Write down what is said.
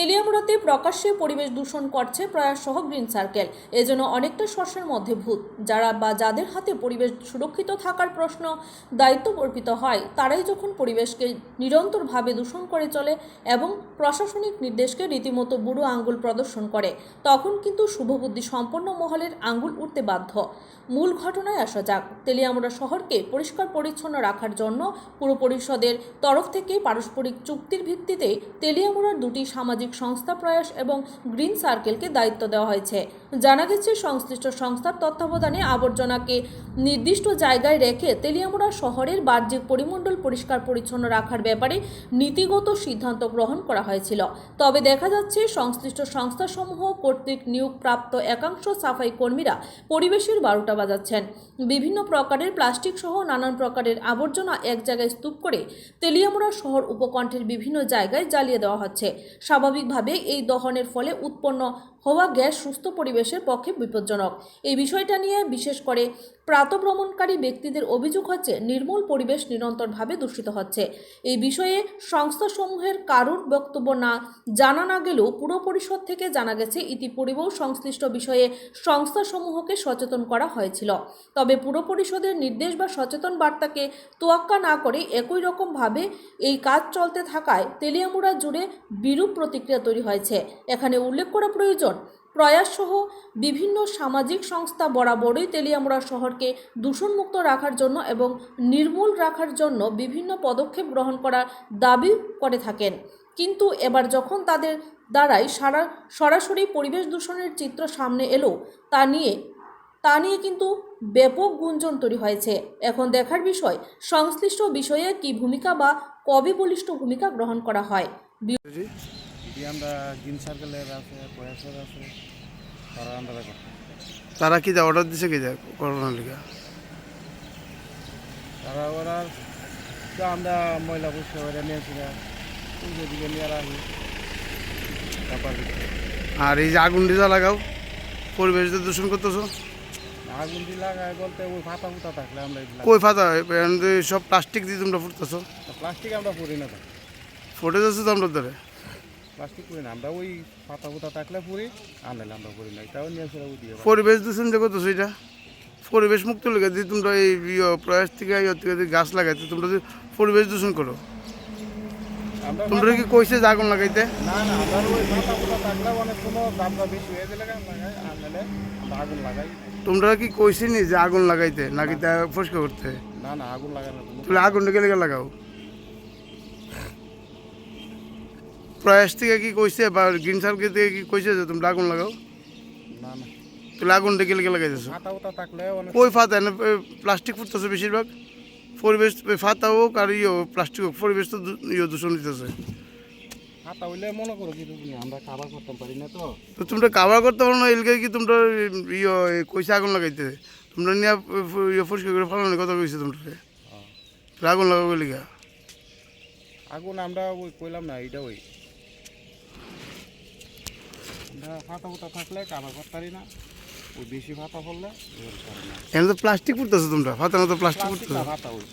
তেলিয়ামুড়াতে প্রকাশ্যে পরিবেশ দূষণ করছে প্রয়াস সহ গ্রিন সার্কেল। এজন্য অনেকটা শস্যের মধ্যে ভূত। যারা বা যাদের হাতে পরিবেশ সুরক্ষিত থাকার প্রশ্ন দায়িত্ব অর্পিত হয়, তারাই যখন পরিবেশকে নিরন্তরভাবে দূষণ করে চলে এবং প্রশাসনিক নির্দেশকে রীতিমতো বুড়ো আঙ্গুল প্রদর্শন করে, তখন কিন্তু শুভবুদ্ধি সম্পন্ন মহলের আঙ্গুল উঠতে বাধ্য। মূল ঘটনায় আসা যাক। তেলিয়ামুড়া শহরকে পরিষ্কার পরিচ্ছন্ন রাখার জন্য পুর পরিষদের তরফ থেকে পারস্পরিক চুক্তির ভিত্তিতে তেলিয়ামুড়ার দুটি সামাজিক সংস্থা প্রয়াস এবং গ্রিন সার্কেলকে দায়িত্ব দেওয়া হয়েছে। জানা গেছে, সংশ্লিষ্ট সংস্থার তত্ত্বাবধানে আবর্জনাকে নির্দিষ্ট জায়গায় রেখে তেলিয়ামুড়া শহরের বাহ্যিক পরিমণ্ডল পরিষ্কার পরিচ্ছন্ন রাখার ব্যাপারে নীতিগত সিদ্ধান্ত গ্রহণ করা হয়েছিল। তবে দেখা যাচ্ছে, সংশ্লিষ্ট সংস্থাসমূহ কর্তৃক নিয়োগপ্রাপ্ত একাংশ সাফাই কর্মীরা পরিবেশের বারোটা বাজাচ্ছেন। বিভিন্ন প্রকারের প্লাস্টিক সহ নানান প্রকারের আবর্জনা এক জায়গায় স্তূপ করে তেলিয়ামুড়া শহর উপকণ্ঠের বিভিন্ন জায়গায় জ্বালিয়ে দেওয়া হচ্ছে। স্বাভাবিকভাবে এই দহনের ফলে উৎপন্ন হওয়া গ্যাস সুস্থ পরিবেশের পক্ষে বিপজ্জনক। এই বিষয়টা নিয়ে বিশেষ করে প্রাতভ্রমণকারী ব্যক্তিদের অভিযোগ হচ্ছে, নির্মূল পরিবেশ নিরন্তরভাবে দূষিত হচ্ছে। এই বিষয়ে সংস্থাসমূহের কারুর বক্তব্য না, জানা না গেলেও পুর পরিষদ থেকে জানা গেছে, ইতিপূর্বেও সংশ্লিষ্ট বিষয়ে সংস্থাসমূহকে সচেতন করা হয়েছিল। তবে পুর পরিষদের নির্দেশ বা সচেতন বার্তাকে তোয়াক্কা না করে একই রকমভাবে এই কাজ চলতে থাকায় তেলিয়ামুড়া জুড়ে বিরূপ প্রতিক্রিয়া তৈরি হয়েছে। এখানে উল্লেখ করা প্রয়োজন, প্রয়াসসহ বিভিন্ন সামাজিক সংস্থা বরাবরই তেলিয়ামুড়া শহরকে দূষণমুক্ত রাখার জন্য এবং নির্মূল রাখার জন্য বিভিন্ন পদক্ষেপ গ্রহণ করার দাবি করে থাকেন। কিন্তু এবার যখন তাদের দ্বারাই সারা, সরাসরি পরিবেশ দূষণের চিত্র সামনে এলো, তা নিয়ে তা নিয়ে কিন্তু ব্যাপক গুঞ্জন তৈরি হয়েছে। এখন দেখার বিষয়, সংশ্লিষ্ট বিষয়ে কি ভূমিকা বা কবে বলিষ্ঠ ভূমিকা গ্রহণ করা হয়? এটি আমরা গ্রিন সার্কেলের আছে প্রয়াসের আছে তারা আমরা করতে তারা কি যা অর্ডার দিছে কি যা করোনার লিগা? তারা ওরা তো আমরা ময়লা পরিষ্কার করে নিয়েছিলাম পুজো দিকে নিয়ে রাখি তারপর আর এই যে আগুন ডিজা লাগাও পরিবেশ দূষণ করতেছো? আগুন দিয়ে লাগায় বলতে ওই ফাতা ফুতা থাকলে আমরা কই ফাতা সব প্লাস্টিক দিয়ে তোমরা ফুটতেছো। প্লাস্টিক আমরা পুরি না ফুটে যাচ্ছে তো আমরা ধরে। প্লাস্টিক পুরি না আমরা ওই ফাতা ফুতা থাকলে পুরি আর নাহলে আমরা পুরি না এটাও নিয়ে দিয়ে পরিবেশ দূষণ যে করতেছো সেটা? পরিবেশ মুক্ত লেগে দিয়ে তোমরা এই ইয়ে প্রয়াস থেকে ইয়ে থেকে যে গাছ লাগাইতে তোমরা যে পরিবেশ দূষণ করো। তোমরা কি কইছে যে আগুন লাগাইতে? না না আমরা ওই ফাতা ফুতা থাকলে অনেক সময় দামটা বেশি হয়ে গেলে লাগাই আর নাহলে আগুন লাগাই। তোমরা কি কইছে নি যে আগুন লাগাইতে নাকি তা পরিষ্কার করতে? না না আগুন লাগানো তাহলে আগুনটা গেলে লাগাও? প্রয়াস থেকে কি কইছে বা গ্রিন সার্কেল থেকে কি কইছে যে তোমরা আগুন লাগাও? না না। তাহলে আগুনটা গেলে গেলে লাগাইতেছো? ফাতা ফুতা এনে প্লাস্টিক ফুটতেছে বেশিরভাগ। পরিবেশ ফাতা হোক আর ইয়ে প্লাস্টিক হোক পরিবেশ তো ইয়ে দূষণ দিতেছে তুমি না তো? তো তোমরা কাভার করতে পারো না এলকে কি তোমরা ইয়ে কইছে আগুন লাগাইতে? তোমরা নিয়ে ইয়ে পরিষ্কার করে ফেলানো কথা কইছে তোমরা আগুন লাগাবো লিগা আগুন আমরা ওই কইলাম না এইটা ওই থাকলে কাবার করতে পারি না। ওই বেশি পড়লে এখানে তো প্লাস্টিক পড়তেছে তোমরা ফাতা না প্লাস্টিক প্লাস্টিক ফাতা ওই।